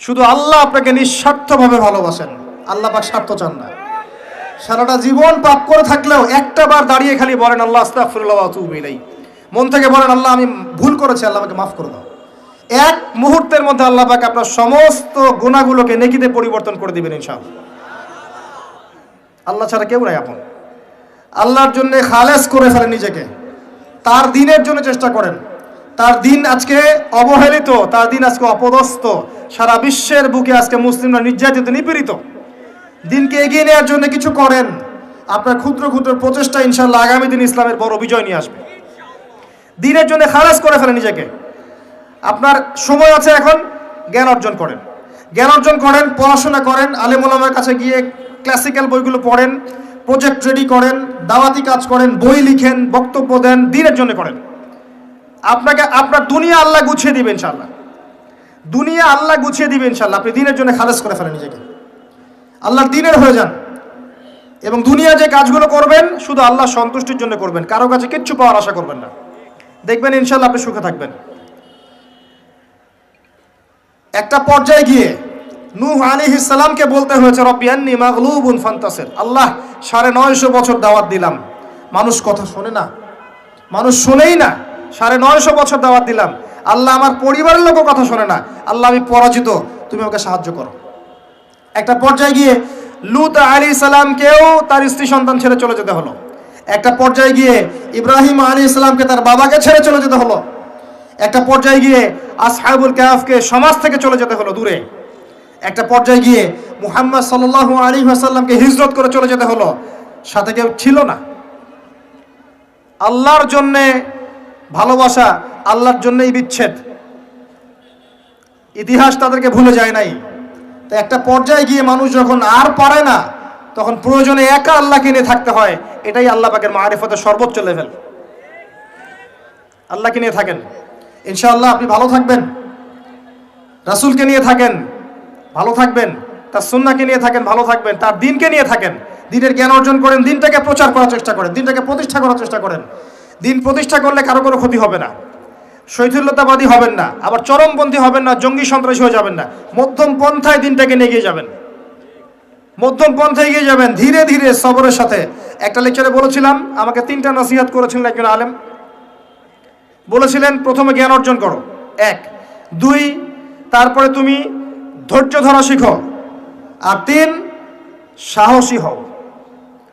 শুধু আল্লাহ আপনাকে নিঃস্বার্থভাবে ভালোবাসেন। আল্লাহ পাক স্বার্থ চান না। সারাটা জীবন পাপ করে থাকলেও একটা বার দাঁড়িয়ে খালি বলেন, আল্লাহ, আস্তাগফিরুল্লাহ ওয়া মন থেকে বলেন, আল্লাহ, আমি ভুল করেছি, আল্লাহ আমাকে মাফ করে দাও। এক মুহূর্তের মধ্যে আল্লাহ পাক আপনার সমস্ত গুণাগুলোকে নেকিতে পরিবর্তন করে দিবেন ইনশাআল্লাহ। আল্লাহ ছাড়া কেউ নাই আপন। আল্লাহর জন্য খালেস করে ফেলেন নিজেকে। তার দিনের জন্য চেষ্টা করেন। তার দিন আজকে অবহেলিত, তার দিন আজকে অপদস্থ। সারা বিশ্বের বুকে আজকে মুসলিমরা নির্যাতিত, নিপীড়িত। দিনকে এগিয়ে নেওয়ার জন্য কিছু করেন। আপনার ক্ষুদ্র ক্ষুদ্র প্রচেষ্টা ইনশাল্লাহ আগামী দিন ইসলামের বড় বিজয় নিয়ে আসবে। দিনের জন্য খালাস করে ফেলেন নিজেকে। আপনার সময় আছে এখন, জ্ঞান অর্জন করেন। জ্ঞান অর্জন করেন, পড়াশোনা করেন আলেমুলামের কাছে গিয়ে ক্লাসিক্যাল বইগুলো পড়েন প্রজেক্ট রেডি করেন, দাওয়াতি কাজ করেন, বই লিখেন, বক্তব্য দেন, দিনের জন্য করেন। আপনাকে, আপনার দুনিয়া আল্লাহ গুছিয়ে দিবেন ইনশাল্লাহ দুনিয়া আল্লাহ গুছিয়ে দিবেন ইনশাল্লাহ আপনি দিনের জন্য খালাস করে ফেলেন নিজেকে। আল্লাহর দিনের হয়ে যান। এবং দুনিয়া যে কাজগুলো করবেন, শুধু আল্লাহ সন্তুষ্টির জন্য করবেন। কারও কাছে কিচ্ছু পাওয়ার আশা করবেন না। দেখবেন ইনশাল্লাহ আপনি সুখে থাকবেন। একটা পর্যায়ে গিয়ে নূহ আলী ইসালামকে বলতে হয়েছে রব্বিয়ান্নি মাগলুবুন ফান্তাসের। আল্লাহ, সাড়ে নয়শো বছর দাওয়াত দিলাম। মানুষ কথা শোনে না। মানুষ শোনেই না। সাড়ে নয়শো বছর দাওয়াত দিলাম। আল্লাহ আমার পরিবারের লোকও কথা শোনে না। আল্লাহ, আমি পরাজিত। তুমি আমাকে সাহায্য করো। একটা পর্যায়ে গিয়ে লুত আলী সালামকেও তার স্ত্রী সন্তান ছেড়ে চলে যেতে হলো। একটা পর্যায়ে গিয়ে ইব্রাহিম আলী ইসলামকে তার বাবাকে ছেড়ে চলে যেতে হলো। একটা পর্যায়ে গিয়ে আসহাবুল কাহাফকে সমাজ থেকে চলে যেতে হলো দূরে। একটা পর্যায়ে গিয়ে মুহাম্মদ সাল্লাল্লাহু আলী আসাল্লামকে হিজরত করে চলে যেতে হলো। সাথে কেউ ছিল না। আল্লাহর জন্যে ভালোবাসা আল্লাহর জন্যই বিচ্ছেদ। ইতিহাস তাদেরকে ভুলে যায় নাই। তো একটা পর্যায়ে গিয়ে মানুষ যখন আর পারে না, তখন প্রয়োজনে একা আল্লাহকে নিয়ে থাকতে হয়। এটাই আল্লাহ পাকের মারিফতের সর্বোচ্চ লেভেল আল্লাহকে নিয়ে থাকেন। ইনশাআল্লাহ আপনি ভালো থাকবেন। রাসুলকে নিয়ে থাকেন, ভালো থাকবেন। তার সুন্নাকে নিয়ে থাকেন, ভালো থাকবেন। তার দিনকে নিয়ে থাকেন। দিনের জ্ঞান অর্জন করেন, দিনটাকে প্রচার করার চেষ্টা করেন, দিনটাকে প্রতিষ্ঠা করার চেষ্টা করেন। দিন প্রতিষ্ঠা করলে কারও কোনো ক্ষতি হবে না। শৈথিল্যতাবাদী হবেন না, আবার চরমপন্থী হবেন না, জঙ্গি সন্ত্রাসী হয়ে যাবেন না। মধ্যম পন্থায় দিনটাকে নিয়ে গিয়ে যাবেন। মধ্যম পন্থায় এগিয়ে যাবেন, ধীরে ধীরে সবরের সাথে। একটা লেকচারে বলেছিলাম, আমাকে তিনটা নসিহাত করেছিলেন একজন আলেম। বলেছিলেন, প্রথমে জ্ঞান অর্জন করো। এক। দুই, তারপরে তুমি ধৈর্য ধরা শিখো। আর তিন, সাহসী হও।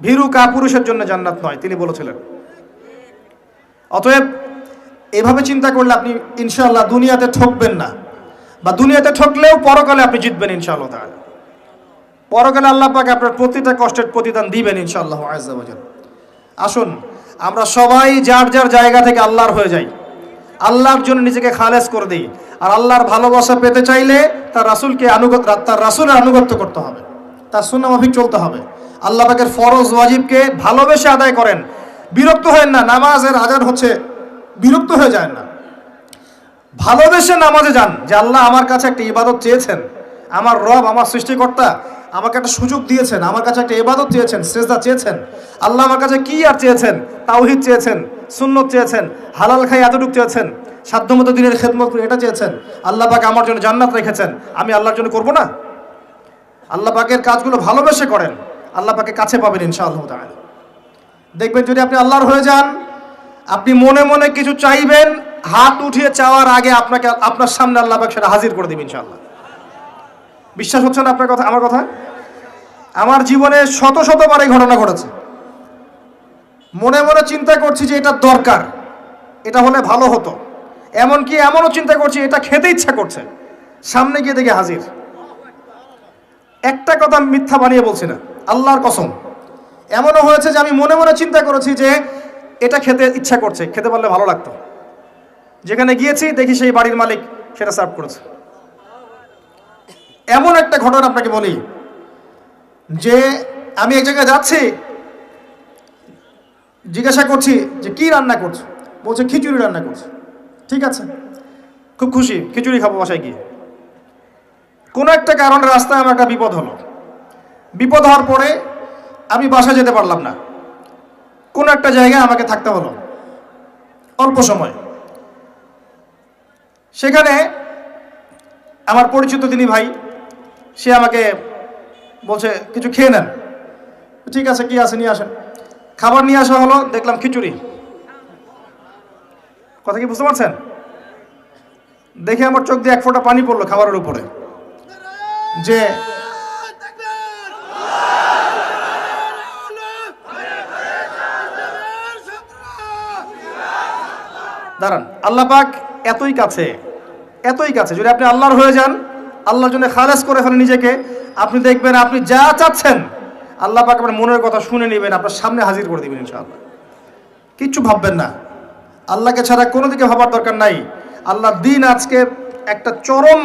ভীরু কাপুরুষের জন্য জান্নাত নয়, তিনি বলেছিলেন। অতএব এভাবে চিন্তা করলে আপনি ইনশাআল্লাহ দুনিয়াতে ঠকবেন না বা দুনিয়াতে ঠকলেও পরকালে আপনি জিতবেন ইনশাআল্লাহ তাআলা। পরকালে আল্লাহ পাকে আপনার প্রতিটা কষ্টের প্রতিদান দিবেন ইনশাআল্লাহ আজাল আসুন, আমরা সবাই যার যার জায়গা থেকে আল্লাহর হয়ে যাই। আল্লাহর জন্য নিজেকে খালেজ করে দিই। আর আল্লাহর ভালোবাসা পেতে চাইলে তার রাসূলকে আনুগত তার রাসূলের আনুগত্য করতে হবে। তার সুন্নামাফিক চলতে হবে। আল্লাহ পাকের ফরজ ওয়াজিবকে ভালোবেসে আদায় করেন। বিরক্ত হয়েন না, নামাজের আজান হচ্ছে, বিরক্ত হয়ে যায় না। ভালোবেসে নামাজে যান, যে আল্লাহ আমার কাছে একটা ইবাদত চেয়েছেন, আমার রব, আমার সৃষ্টিকর্তা আমাকে একটা সুযোগ দিয়েছেন, আমার কাছে একটা ইবাদত চেয়েছেন সেজদা চেয়েছেন, আল্লাহ আমার কাছে কি আর চেয়েছেন? তাওহিদ চেয়েছেন, সুন্নত চেয়েছেন, হালাল খাই এতটুকু চেয়েছেন, সাধ্যমতো দিনের খেদমত করে এটা চেয়েছেন, আল্লাহ পাক আমার জন্য জান্নাত রেখেছেন, আমি আল্লাহর জন্য করব না? আল্লাহ পাকের কাজগুলো ভালোবেসে করেন, আল্লাহ পাকে কাছে পাবেন ইনশাআল্লাহ তাআলা। দেখবেন যদি আপনি আল্লাহর হয়ে যান, আপনি মনে মনে কিছু চাইবেন, হাত উঠিয়ে চাওয়ার আগে আপনাকে, আপনার সামনে আল্লাহ সেটা হাজির করে দেবেন ইনশাআল্লাহ। বিশ্বাস হচ্ছে না আপনার কথা, আমার কথা? আমার জীবনে শত শতবার এই ঘটনা ঘটেছে। মনে মনে চিন্তা করছি যে এটা দরকার, এটা হলে ভালো হতো। এমনকি এমনও চিন্তা করছি, এটা খেতে ইচ্ছা করছে। সামনে গিয়ে দেখে হাজির। একটা কথা মিথ্যা বানিয়ে বলছি না, আল্লাহর কসম। এমনও হয়েছে যে আমি মনে মনে চিন্তা করেছি যে এটা খেতে ইচ্ছা করছে, খেতে পারলে ভালো লাগতো। যেখানে গিয়েছি, দেখি সেই বাড়ির মালিক সেটা সার্ভ করেছে। এমন একটা ঘটনা আপনাকে বলি, যে আমি এক জায়গায় যাচ্ছি, জিজ্ঞাসা করছি যে কি রান্না করছ? বলছে, খিচুড়ি রান্না করছে। ঠিক আছে, খুব খুশি, খিচুড়ি খাব বাসায় গিয়ে। কোনো একটা কারণে রাস্তায় আমার একটা বিপদ হলো। বিপদ হওয়ার পরে আমি বাসা যেতে পারলাম না। কোনো একটা জায়গায় আমাকে থাকতে হলো। অল্প সময়। সেখানে আমার পরিচিত তিনি ভাই, সে আমাকে বলছে, কিছু খেয়ে নেন। ঠিক আছে, কি আছে, নিয়ে আসেন। খাবার নিয়ে আসা হলো, দেখলাম খিচুড়ি। কথা কি বুঝতে পারছেন? দেখে আমার চোখ দিয়ে এক ফোঁটা পানি পড়ল খাবারের উপরে। যে দাঁড়ান, আল্লাহ পাক এতই কাছে এতই কাছে। যদি আপনি আল্লাহর হয়ে যান, আল্লাহর জন্য খালেস করে ফেলেন নিজেকে, আপনি দেখবেন আপনি যা চাচ্ছেন, আল্লাহ পাক আপনার মনের কথা শুনে নেবেন, আপনার সামনে হাজির করে দেবেন ইনশাআল্লাহ। কিচ্ছু ভাববেন না। আল্লাহকে ছাড়া কোনো দিকে ভাবার দরকার নাই। আল্লাহর দিন আজকে একটা চরম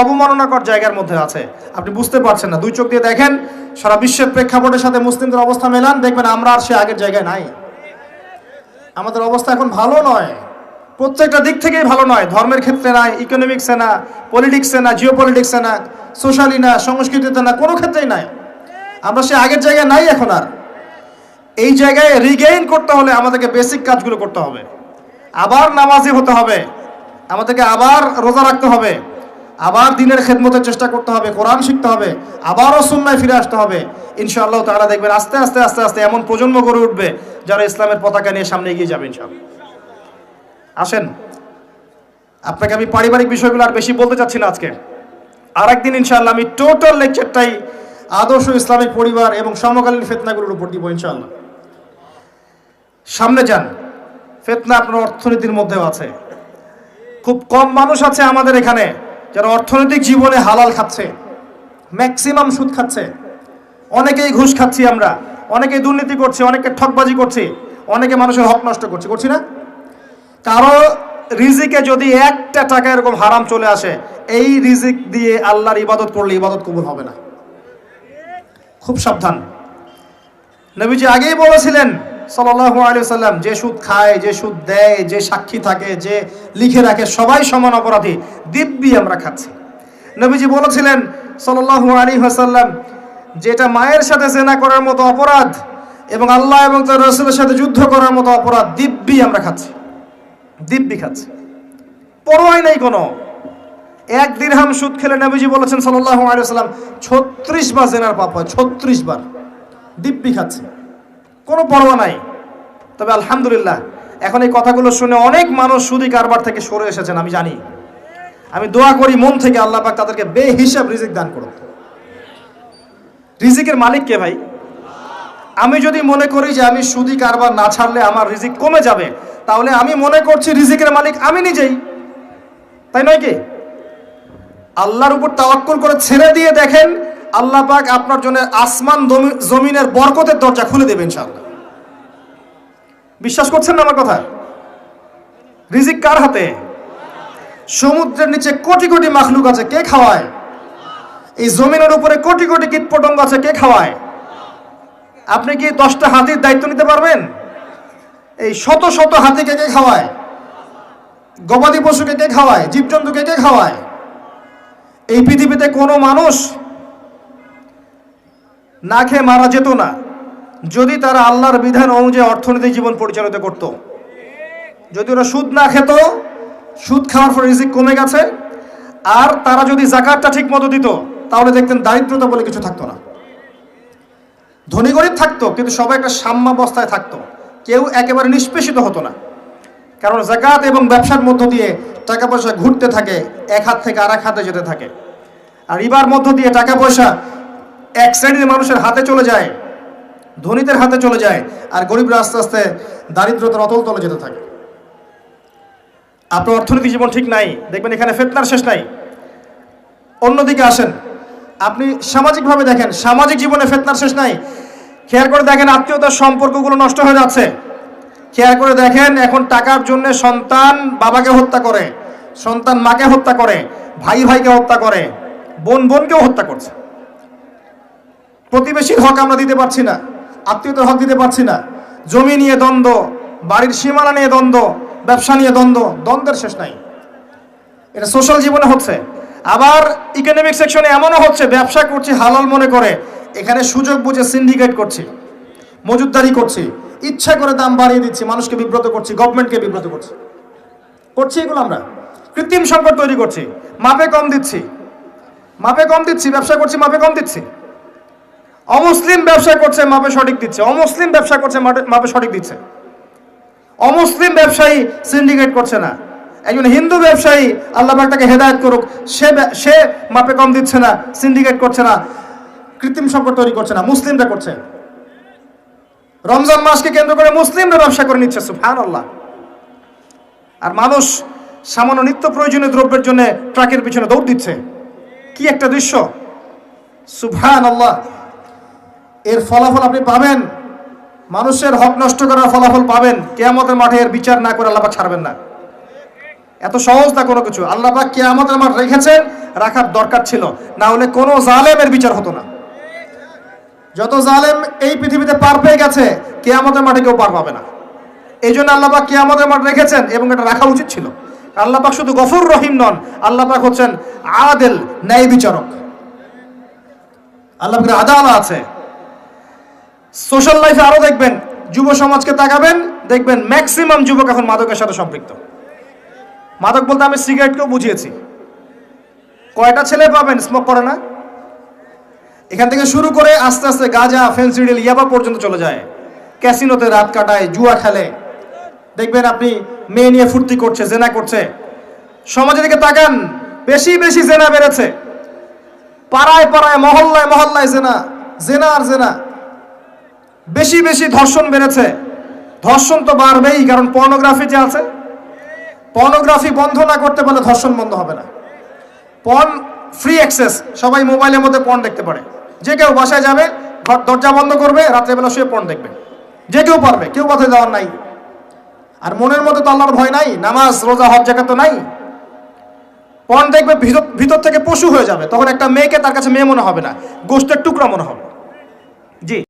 অবমাননাকর জায়গার মধ্যে আছে। আপনি বুঝতে পারছেন না। দুই চোখ দিয়ে দেখেন, সারা বিশ্বের প্রেক্ষাপটের সাথে মুসলিমদের অবস্থা মেলান, দেখবেন আমরা আর সে আগের জায়গায় নাই। আমাদের অবস্থা এখন ভালো নয়। প্রত্যেকটা দিক থেকেই ভালো নয়। ধর্মের ক্ষেত্রে না ইকোনমিক্সে না পলিটিক্সে না জিও পলিটিক্সে না সোশ্যালি না, সংস্কৃতিতে না, কোনো ক্ষেত্রেই নাই। আমরা সে আগের জায়গায় নাই এখন আর। এই জায়গায় রিগেইন করতে হলে আমাদেরকে বেসিক কাজগুলো করতে হবে। আবার নামাজি হতে হবে। আমাদেরকে আবার রোজা রাখতে হবে। আবার দিনের খেদমতের চেষ্টা করতে হবে, কোরআন শিখতে হবে, আবারও সুন্নায় ফিরে আসতে হবে। ইনশাআল্লাহ তারা দেখবেন আস্তে আস্তে আস্তে আস্তে এমন প্রজন্ম গড়ে উঠবে যারা ইসলামের পতাকা নিয়ে সামনে এগিয়ে যাবে, ইনশাআল্লাহ। আসেন। আপনাকে আমি পারিবারিক বিষয়গুলো আর বেশি বলতে চাচ্ছি না আজকে। আর একদিন ইনশাআল্লাহ আমি টোটাল লেকচারটাই আদর্শ ইসলামিক পরিবার এবং সমকালীন ফেতনাগুলোর উপর দিব ইনশাআল্লাহ। সামনে যান। ফেতনা আপনার অর্থনীতির মধ্যেও আছে। খুব কম মানুষ আছে আমাদের এখানে যারা অর্থনৈতিক জীবনে হালাল খাচ্ছে ম্যাক্সিমাম সুদ খাচ্ছে। অনেকেই ঘুষ খাচ্ছি আমরা, অনেকেই দুর্নীতি করছি অনেকে ঠকবাজি করছি, অনেকে মানুষের হক নষ্ট করছি করছি না? কারও রিজিকে যদি একটা টাকা এরকম হারাম চলে আসে, এই রিজিক দিয়ে আল্লাহর ইবাদত করলে ইবাদত কবুল হবে না। খুব সাবধান। নবীজি আগেই বলেছিলেন, সাল্লাল্লাহু আলাইহি সাল্লাম যে সুদ খায়, যে সুদ দেয়, যে সাক্ষী থাকে, যে লিখে রাখে, সবাই সমান অপরাধী, দিব্যি আমরা খাচ্ছি। নবীজি বলেছিলেন, সাল্লাল্লাহু আলাইহি ওয়াসাল্লাম, যেটা মায়ের সাথে জেনা করার মতো অপরাধ এবং আল্লাহ এবং তার রসুলের সাথে যুদ্ধ করার মতো অপরাধ, দিব্যি আমরা খাচ্ছি। দিব্যি খাচ্ছে পরোয়াই নেই কোনো। এক দিরহাম সুদ খেলে নবীজি বলেছেন সাল্লাল্লাহু আলাইহি সাল্লাম ছত্রিশ বার জেনার পাপ হয়, ছত্রিশ বার। দিব্যি খাচ্ছে কোনো পরোয়া নাই। তবে আলহামদুলিল্লাহ, এখন এই কথাগুলো শুনে অনেক মানুষ সুদি কারবার থেকে সরে এসেছেন, আমি জানি। আমি দোয়া করি মন থেকে আল্লাহ পাক তাদেরকে বেহিসাব রিজিক দান করুন রিজিকের মালিক কে ভাই? আমি যদি মনে করি যে আমি সুদি কারবার না ছাড়লে আমার রিজিক কমে যাবে তাহলে আমি মনে করছি রিজিকের মালিক আমি নিজেই। তাই নয় কি? আল্লাহর উপর তাওয়াক্কুল করে ছেড়ে দিয়ে দেখেন আল্লাহ পাক আপনার জন্য আসমান জমিনের বরকতের দরজা খুলে দেবেন ইনশাআল্লাহ। বিশ্বাস করছেন না আমার কথা? রিজিক কার হাতে? সমুদ্রের নিচে কোটি কোটি মাখলুক আছে, কে খাওয়ায়? এই জমিনের উপরে কোটি কোটি কীটপতঙ্গ আছে, কে খাওয়ায়? আপনি কি দশটা হাতির দায়িত্ব নিতে পারবেন? এই শত শত হাতিকে কে খাওয়ায়? গবাদি পশুকে কে খাওয়ায়? জীবজন্তুকে কে খাওয়ায়? এই পৃথিবীতে কোনো মানুষ না খেয়ে মারা যেত না, যদি তারা আল্লাহর বিধান অনুযায়ী অর্থনৈতিক জীবন পরিচালিত করত। যদি ওরা সুদ না খেত, সুদ খাওয়ার পর রিজিক কমে গেছে, আর তারা যদি জাকাতটা ঠিক মতো দিত, তাহলে দেখতেন দারিদ্রতা বলে কিছু থাকতো না। ধনী গরিব থাকতো, কিন্তু সবাই একটা সাম্যাবস্থায় থাকতো। কেউ একেবারে নিষ্পেষিত হতো না। কারণ জাকাত এবং ব্যবসার মধ্য দিয়ে টাকা পয়সা ঘুরতে থাকে, এক হাত থেকে আর এক হাতে যেতে থাকে। আর ইবার মধ্য দিয়ে টাকা পয়সা এক শ্রেণির মানুষের হাতে চলে যায়, ধনীদের হাতে চলে যায়, আর গরিবরা আস্তে আস্তে দারিদ্রতার অতল তলে যেতে থাকে। আপনার অর্থনীতি জীবন ঠিক নাই, দেখবেন এখানে ফেতনার শেষ নাই। অন্যদিকে আসেন, আপনি সামাজিকভাবে দেখেন, সামাজিক জীবনে ফেতনার শেষ নাই। খেয়াল করে দেখেন আত্মীয়তার সম্পর্কগুলো নষ্ট হয়ে যাচ্ছে। খেয়াল করে দেখেন এখন টাকার জন্য সন্তান বাবাকে হত্যা করে, সন্তান মাকে হত্যা করে, ভাই ভাইকে হত্যা করে, বোন বোনকেও হত্যা করছে। প্রতিবেশীর হক আমরা দিতে পারছি না, আত্মীয়তার হক দিতে পারছি না। জমি নিয়ে দ্বন্দ্ব, বাড়ির সীমানা নিয়ে দ্বন্দ্ব, ব্যবসা নিয়ে দ্বন্দ্ব, দ্বন্দ্বের শেষ নাই। এটা সোশ্যাল জীবনে হচ্ছে। আবার ইকোনমিক সেকশনে এমনও হচ্ছে, ব্যবসা করছি হালাল মনে করে এখানে সুযোগ বুঝে সিন্ডিকেট করছি মজুদদারি করছি, ইচ্ছা করে দাম বাড়িয়ে দিচ্ছি, মানুষকে বিব্রত করছি গভর্নমেন্টকে বিব্রত করছি। করছি এগুলো আমরা। কৃত্রিম সংকট তৈরি করছি, মাপে কম দিচ্ছি। মাপে কম দিচ্ছি, ব্যবসা করছি, মাপে কম দিচ্ছি। অমুসলিম ব্যবসা করছে, মাপে সঠিক দিচ্ছে। অমুসলিম ব্যবসা করছে, মাপে- সঠিক দিচ্ছে। অমুসলিম ব্যবসায়ী সিন্ডিকেট করছে না। একজন হিন্দু ব্যবসায়ী, আল্লাহ তাকে হেদায়ত করুক, সে সে মাপে কম দিচ্ছে না সিন্ডিকেট করছে না। কৃত্রিম সংকট তৈরি করছে না, মুসলিমরা করছে। রমজান মাসকে কেন্দ্র করে মুসলিমরা ব্যবসা করে নিচ্ছে সুফান আল্লাহ আর মানুষ সামান্য নিত্য প্রয়োজনীয় দ্রব্যের জন্য ট্রাকের পিছনে দৌড় দিচ্ছে। কি একটা দৃশ্য? সুফান আল্লাহ এর ফলাফল আপনি পাবেন। মানুষের হক নষ্ট করার ফলাফল পাবেন। কেয়ামতের মাঠে এর বিচার না করে আল্লাপাক ছাড়বেন না। এত সহজ না কোনো কিছু। আল্লাপাক কেয়ামতের মাঠ রেখেছেন, রাখার দরকার ছিল। না হলে কোনো জালেমের বিচার হতো না। যত জালেম এই পৃথিবীতে পার পেয়ে গেছে, কেয়ামতের মাঠে কেউ পার পাবে না। এই জন্য আল্লাপাক কেয়ামতের মাঠ রেখেছেন এবং এটা রাখা উচিত ছিল। আল্লাপাক শুধু গফুর রহিম নন আল্লাপাক হচ্ছেন আদেল, ন্যায় বিচারক। আল্লাপাকের আদালা আছে। সোশ্যাল লাইফে আরও দেখবেন, যুব সমাজকে তাকাবেন, দেখবেন ম্যাক্সিমাম যুবক এখন মাদকের সাথে সম্পৃক্ত। মাদক বলতে আমি সিগারেটকেও বুঝিয়েছি। কয়টা ছেলে পাবেন? স্মোক করে না? এখান থেকে শুরু করে আস্তে আস্তে গাঁজা ফেন্সিডিল ইয়াবা পর্যন্ত চলে যায়। ক্যাসিনোতে রাত কাটায়, জুয়া খেলে। দেখবেন আপনি মেয়ে নিয়ে ফুর্তি করছে, জেনা করছে। সমাজের দিকে তাকান, বেশি বেশি জেনা বেড়েছে। পাড়ায় পাড়ায়, মহল্লায় মহল্লায় জেনা জেনা আর জেনা। বেশি বেশি ধর্ষণ বেড়েছে। ধর্ষণ তো বাড়বেই, কারণ পর্নোগ্রাফি যে আছে। পর্নোগ্রাফি বন্ধ না করতে পারলে ধর্ষণ বন্ধ হবে না। পর্ন ফ্রি অ্যাক্সেস সবাই মোবাইলের মধ্যে পর্ন দেখতে পারে। যে কেউ বাসায় যাবে, ঘর, দরজা বন্ধ করবে রাত্রেবেলা শুয়ে পণ দেখবে। যে কেউ পারবে, কেউ পথে যাওয়ার নাই। আর মনের মতো তো ভয় নাই, নামাজ, রোজা, হজ জায়গা তো নাই। পণ দেখবে ভিতর ভিতর থেকে পশু হয়ে যাবে, তখন একটা মেয়েকে তার কাছে মেয়ে মনে হবে না, গোষ্ঠের টুকরা মনে হবে। জি।